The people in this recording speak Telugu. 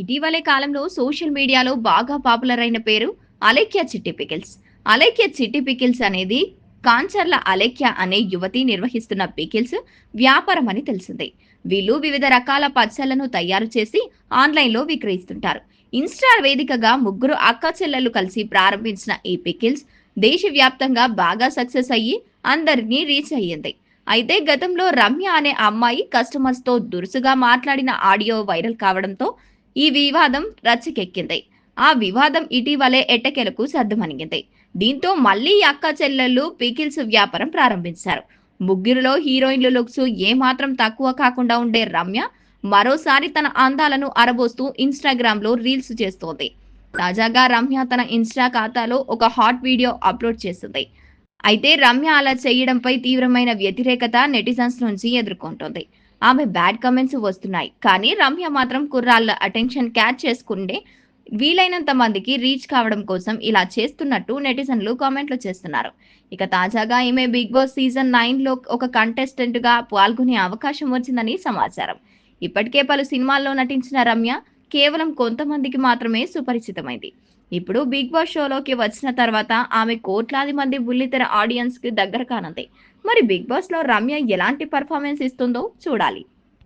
ఇటీవలే కాలంలో సోషల్ మీడియాలో బాగా పాపులర్ అయిన పేరు అలేఖ్య చిట్టి పికిల్స్. అలేఖ్య చిట్టి పికిల్స్ అనేది కాంచర్ల అలేఖ్య అనే యువతి నిర్వహిస్తున్న పికిల్స్ వ్యాపారం అని తెలిసింది. వీళ్ళు వివిధ రకాల పచ్చళ్ళను తయారు చేసి ఆన్లైన్లో విక్రయిస్తుంటారు. ఇన్స్టా వేదికగా ముగ్గురు అక్క చెల్లెలు కలిసి ప్రారంభించిన ఈ పికిల్స్ దేశవ్యాప్తంగా బాగా సక్సెస్ అయ్యి అందరినీ రీచ్ అయ్యింది. అయితే గతంలో రమ్య అనే అమ్మాయి కస్టమర్స్తో దురుసుగా మాట్లాడిన ఆడియో వైరల్ కావడంతో ఈ వివాదం రచ్చకెక్కింది. ఆ వివాదం ఇటీవలే ఎట్టకెలకు సర్దుమణిగింది. దీంతో మళ్ళీ అక్క చెల్లెళ్ళు పికిల్స్ వ్యాపారం ప్రారంభించారు. ముగ్గురులో హీరోయిన్ల లుక్స్ ఏమాత్రం తక్కువ కాకుండా ఉండే రమ్య మరోసారి తన అందాలను అరబోస్తూ ఇన్స్టాగ్రామ్లో రీల్స్ చేస్తోంది. తాజాగా రమ్య తన ఇన్స్టా ఖాతాలో ఒక హాట్ వీడియో అప్లోడ్ చేసింది. అయితే రమ్య అలా చేయడంపై తీవ్రమైన వ్యతిరేకత నెటిజన్స్ నుంచి ఎదుర్కొంటోంది. ఆమె బ్యాడ్ కమెంట్స్ వస్తున్నాయి. కానీ రమ్య మాత్రం కుర్రాళ్ళ అటెన్షన్ క్యాచ్ చేసుకుంటే వీలైనంత మందికి రీచ్ కావడం కోసం ఇలా చేస్తున్నట్టు నెటిజన్లు కామెంట్లు చేస్తున్నారు. ఇక తాజాగా ఈమె బిగ్ బాస్ సీజన్ నైన్లో ఒక కంటెస్టెంట్గా పాల్గొనే అవకాశం వచ్చిందని సమాచారం. ఇప్పటికే పలు సినిమాల్లో నటించిన రమ్య కేవలం కొంతమందికి మాత్రమే సుపరిచితమైంది. ఇప్పుడు బిగ్ బాస్ షోలోకి వచ్చిన తర్వాత ఆమె కోట్లాది మంది బుల్లితెర ఆడియన్స్కి దగ్గర కానుంది. మరి బిగ్ బాస్లో రమ్య ఎలాంటి పర్ఫార్మెన్స్ ఇస్తుందో చూడాలి.